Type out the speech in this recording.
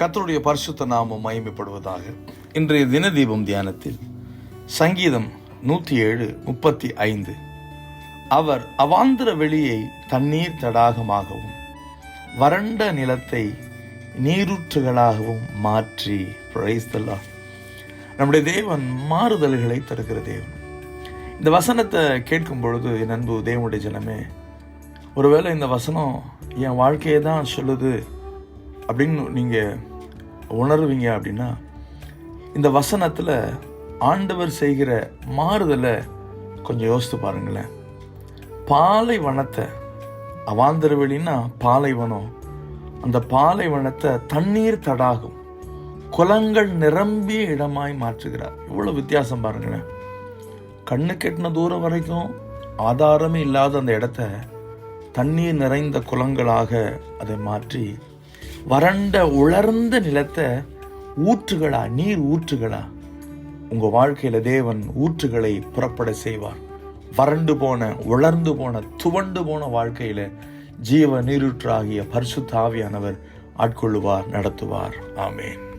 கத்தருடைய பரிசுத்த நாமம் மயமைப்படுவதாக இன்றைய தினதீபம் தியானத்தில் சங்கீதம் நூற்றி ஏழு முப்பத்தி ஐந்து. அவர் அவாந்திர வெளியை தண்ணீர் தடாகமாகவும் வறண்ட நிலத்தை நீரூற்றுகளாகவும் மாற்றி பிரைஸ்தல்லா நம்முடைய தேவன் மாறுதல்களை தருகிற தேவன். இந்த வசனத்தை கேட்கும் பொழுது என் அன்பு தேவனுடைய ஜனமே ஒருவேளை இந்த வசனம் என் வாழ்க்கையை தான் சொல்லுது அப்படின்னு நீங்கள் உணர்வீங்க அப்படின்னா இந்த வசனத்தில் ஆண்டவர் செய்கிற மாறுதலை கொஞ்சம் யோசித்து பாருங்களேன். பாலைவனத்தை அவாந்தர வெளின்னா பாலைவனம் அந்த பாலைவனத்தை தண்ணீர் தடாகும் குளங்கள் நிரம்பிய இடமாய் மாற்றுகிறார். இவ்வளோ வித்தியாசம் பாருங்களேன். கண்ணு கெட்டின தூரம் வரைக்கும் ஆதாரமே இல்லாத அந்த இடத்த தண்ணீர் நிறைந்த குளங்களாக அதை மாற்றி வறண்ட உலர்ந்த நிலத்தை ஊற்றுகளா நீர் ஊற்றுகளா? உங்க வாழ்க்கையில தேவன் ஊற்றுகளை புறப்பட செய்வார். வறண்டு போன உலர்ந்து போன துவண்டு போன வாழ்க்கையில ஜீவ நீரூற்றாகிய பரிசுத்த தாவியானவர் ஆட்கொள்ளுவார் நடத்துவார். ஆமேன்.